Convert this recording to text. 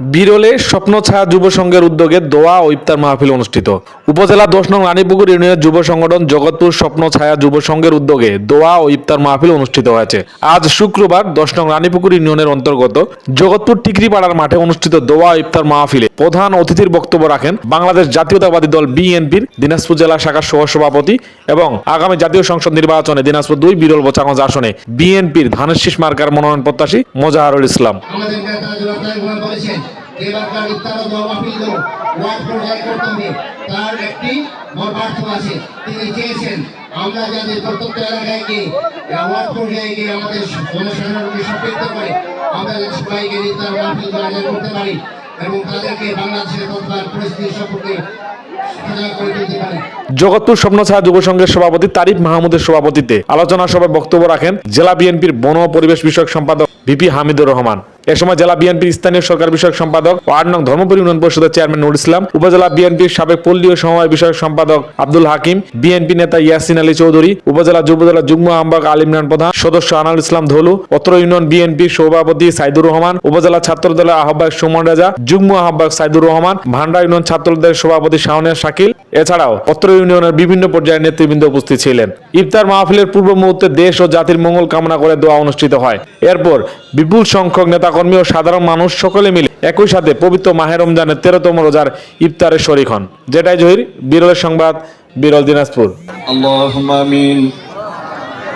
বিরলে স্বপ্ন ছায়া যুব সংঘের উদ্যোগে দোয়া ও ইফতার মাহফিল অনুষ্ঠিত। উপজেলা দশ নং রানীপুকুর ইউনিয়নের যুব সংগঠন জগৎপুর স্বপ্ন ছায়া যুব সংঘের উদ্যোগে দোয়া ও ইফতার মাহফিল অনুষ্ঠিত হয়েছে। আজ শুক্রবার দশ নং রানীপুকুর ইউনিয়নের অন্তর্গত জগৎপুর টিকরিপাড়ার মাঠে অনুষ্ঠিত দোয়া ইফতার মাহফিলে প্রধান অতিথির বক্তব্য রাখেন বাংলাদেশ জাতীয়তাবাদী দল বিএনপির দিনাজপুর জেলা শাখার সহসভাপতি এবং আগামী জাতীয় সংসদ নির্বাচনে দিনাজপুর দুই বিরল বোচাগঞ্জ আসনে বিএনপির ধানের শীষ মার্কার মনোনয়ন প্রত্যাশী মোজাহারুল ইসলাম। এবারকার ইফতার দোয়া মাহফিলগুলো ওয়ার্ড পর্যায়ে করতে হবে। তার একটি মর্মার্থ আছে। তিনি চেয়েছেন, আমরা যাতে প্রত্যন্ত এলাকায় গিয়ে ওয়ার্ড পর্যায়ে গিয়ে আমাদের জনসাধারণকে সম্পৃক্ত করে আমরা সবাইকে ইফতার মাহফিল আয়োজন করতে পারি এবং তাদেরকে বাংলাদেশের তৎকাল পরিস্থিতি সম্পর্কে জগৎপুর স্বপ্ন ছায়া যুব সংঘের সভাপতি তারিক মাহমুদের সভাপতিত্বে আলোচনা সভায় বক্তব্য রাখেন জেলা বিএনপির বন ও পরিবেশ বিষয়ক সম্পাদক ভিপি হামিদুর রহমান। এ সময় জেলা বিএনপির স্থানীয় সরকার বিষয়ক সম্পাদক ও আট নং ধর্মপুর ইউনিয়ন পরিষদের চেয়ারম্যান নুর ইসলাম, উপজেলা বিএনপির সাবেক পল্লী ও সমবায় বিষয়ক সম্পাদক আব্দুল হাকিম, বিএনপি নেতা ইয়াসিন আলী চৌধুরী, উপজেলা যুবদলা যুগ্ম আহ্বায়ক আলিম ইমরান প্রধান, সদস্য আনাল ইসলাম ধলু, অত্র ইউনিয়ন বিএনপির সভাপতি সাইদুর রহমান, উপজেলা ছাত্র দলের আহ্বায়ক সুমন রাজা, যুগ্ম আহ্বায়ক সাইদুর রহমান, ভান্ডার ইউনিয়ন ছাত্র দলের সভাপতি শাহনিয়া শাকিল মাহফিল। এছাড়াও অত্র ইউনিয়নের বিভিন্ন পর্যায়ের নেতৃবৃন্দ উপস্থিত ছিলেন। ইফতার মাহফিলের পূর্ব মুহূর্তে দেশ ও জাতির মঙ্গল কামনা করে দোয়া অনুষ্ঠিত হয়। এরপর বিপুল সংখ্যক নেতাকর্মী ও সাধারণ মানুষ সকলে মিলে একই সাথে পবিত্র মাহে রমজানের তেরোতম রোজার ইফতারের শরিক হন। যেটাই জহির বিরলের সংবাদ, বিরল দিনাজপুর। আল্লাহ